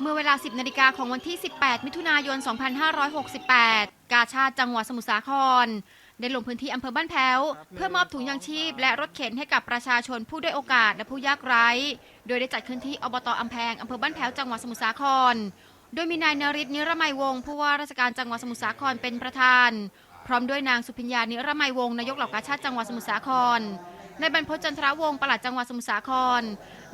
เมื่อเวลา 10 นาฬิกาของวันที่ 18 มิถุนายน 2568 กาชาติจังหวัดสมุทรสาคร ได้ลงพื้นที่อำเภอบ้านแพ้ว เพื่อมอบถุงยางชีพ และรถเข็นให้กับประชาชนผู้ได้อยโอกาสและผู้ยากไร้ โดยได้จัดขึ้นที่อบตอำแพงอำเภอบ้านแพ้วจังหวัดสมุทรสาคร โดยมีนายนริศนิรมัยวงศ์ผู้ว่าราชการจังหวัดสมุทรสาครเป็นประธาน พร้อมด้วยนางสุพิญญานิรมัยวงศ์นายกเหล่ากาชาติจังหวัดสมุทรสาคร นายบรรพจันทรวงศ์ปลัดจังหวัดสมุทรสาคร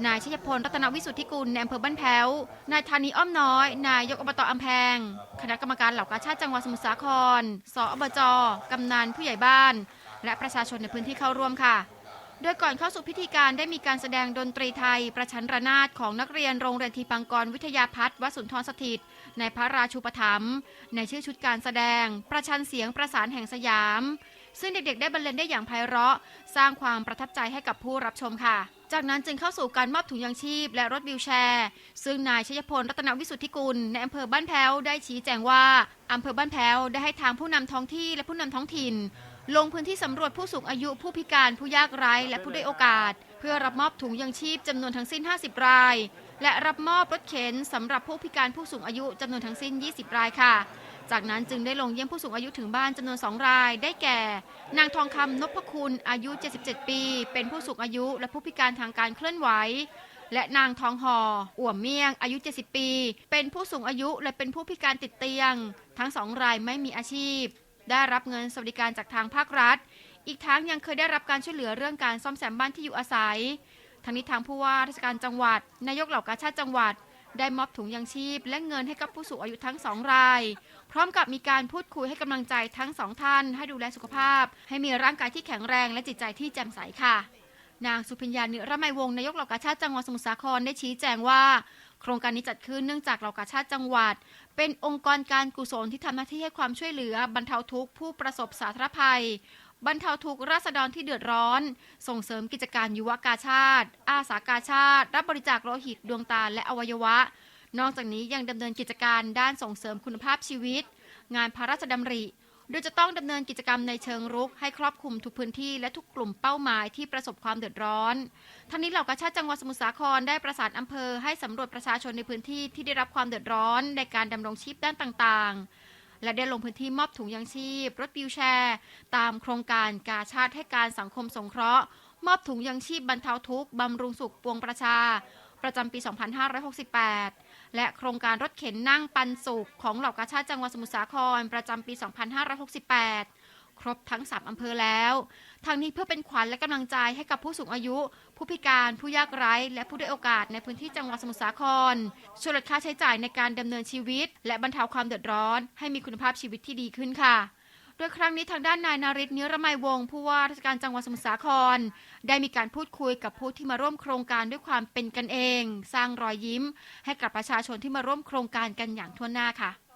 นายชัยพลรัตนวิสุทธิกุลในอำเภอบ้านแพ้ว นายธานีอ้อมน้อย นายกอบตอำแพง คณะกรรมการเหล่ากาชาติจังหวัดสมุทรสาคร สอบจกำนันผู้ใหญ่บ้าน และประชาชนในพื้นที่เข้าร่วมค่ะ โดยก่อนเข้าสู่พิธีการได้มีการแสดงดนตรีไทย ประชันระนาดของนักเรียนโรงเรียนทีปังกรวิทยาพัฒน์วสุนทรสถิต ในพระราชูปถัมภ์ในชื่อชุดการแสดง ประชันเสียงประสานแห่งสยาม ซึ่งเด็กๆ ได้บรรเลงได้อย่างไพเราะ สร้างความประทับใจให้กับผู้รับชมค่ะ จากนั้นจึงเข้าสู่การมอบถุงยางชีพ และรถวิวแชร์ ซึ่งนายชัยพลรัตนวิสุทธิกุลในอำเภอบ้านแพ้วได้ชี้แจงว่าอำเภอบ้านแพ้วได้ให้ทางผู้นำท้องที่และผู้นำท้องถิ่น ลงพื้นที่สำรวจผู้สูงอายุผู้พิการผู้ยากไร้และผู้ได้โอกาส เพื่อรับมอบถุงยางชีพจำนวนทั้งสิ้น 50 ราย และรับมอบรถเข็นสำหรับผู้พิการผู้สูงอายุจำนวนทั้งสิ้น 20 รายค่ะ จากนั้นจึงได้ลงเยี่ยมผู้สูงอายุถึงบ้านจำนวน 2 ราย ได้แก่ นางทองคำนพคุณอายุ 77 ปี เป็นผู้สูงอายุและผู้พิการทางการเคลื่อนไหวและนางทองหออ่วมเมี่ยง อายุ 70 ปี เป็นผู้สูงอายุและเป็นผู้พิการติดเตียง ทั้งสองรายไม่มีอาชีพ ได้รับเงินสวัสดิการจากทางภาครัฐ อีกทั้งยังเคยได้รับการช่วยเหลือเรื่องการซ่อมแซมบ้านที่อยู่อาศัย ทั้งนี้ทางผู้ว่าราชการจังหวัด นายกเหล่ากาชาติจังหวัด ได้มอบถุงยางชีพ และเงินให้กับผู้สูงอายุทั้งสองราย พร้อมกับมีการพูดคุยให้กำลังใจทั้งสองท่าน ให้ดูแลสุขภาพ ให้มีร่างกายที่แข็งแรงและจิตใจที่แจ่มใสค่ะ นางสุพิญญาเนิรมัยวงศ์นายกเหล่ากาชาติจังหวัดสมุทรสาครได้ชี้แจงว่า โครงการนี้จัดขึ้นเนื่องจากเหล่ากาชาติจังหวัด เป็นองค์กรการกุศลที่ทำหน้าที่ให้ความช่วยเหลือบรรเทาทุกข์ผู้ประสบสาธารณภัย บรรเทาทุกข์ราษฎรที่เดือดร้อน ส่งเสริมกิจการยุวกาชาติ อาสากาชาติ รับบริจาคโลหิตดวงตาและอวัยวะ นอกจากนี้ยังดำเนินกิจการด้านส่งเสริมคุณภาพชีวิต งานพระราชดำริ โดยจะต้องดำเนินกิจกรรมในเชิงรุก ให้ครอบคลุมทุกพื้นที่และทุกกลุ่มเป้าหมายที่ประสบความเดือดร้อน ทั้งนี้เหล่ากาชาติจังหวัดสมุทรสาครได้ประสานอำเภอให้สำรวจประชาชนในพื้นที่ที่ได้รับความเดือดร้อนในการดำรงชีพด้านต่างๆ และได้ลงพื้นที่มอบถุงยางชีพ รถวิวแชร์ ตามโครงการกาชาติให้การสังคมสงเคราะห์ มอบถุงยางชีพบรรเทาทุกข์บำรุงสุขปวงประชา ประจำปี 2568 และโครงการรถเข็นนั่งปันสุขของเหล่ากาชาติจังหวัดสมุทรสาครประจำปี 2568ครบทั้ง 3 อำเภอแล้ว ทางนี้เพื่อเป็นขวัญและกำลังใจให้กับผู้สูงอายุ ผู้พิการ ผู้ยากไร้ และผู้ด้อยโอกาสในพื้นที่จังหวัดสมุทรสาคร ช่วยลดค่าใช้จ่ายในการดำเนินชีวิต และบรรเทาความเดือดร้อน ให้มีคุณภาพชีวิตที่ดีขึ้นค่ะ ดยครั้งนี้ทางด้านนายนาริศนิรมัยวงศ์ผู้ว่าราชการจังหวัดสมุทรสาคร ได้มีการพูดคุยกับผู้ที่มาร่วมโครงการด้วยความเป็นกันเอง สร้างรอยยิ้ม ให้กับประชาชนที่มาร่วมโครงการกันอย่างทั่วหน้าค่ะ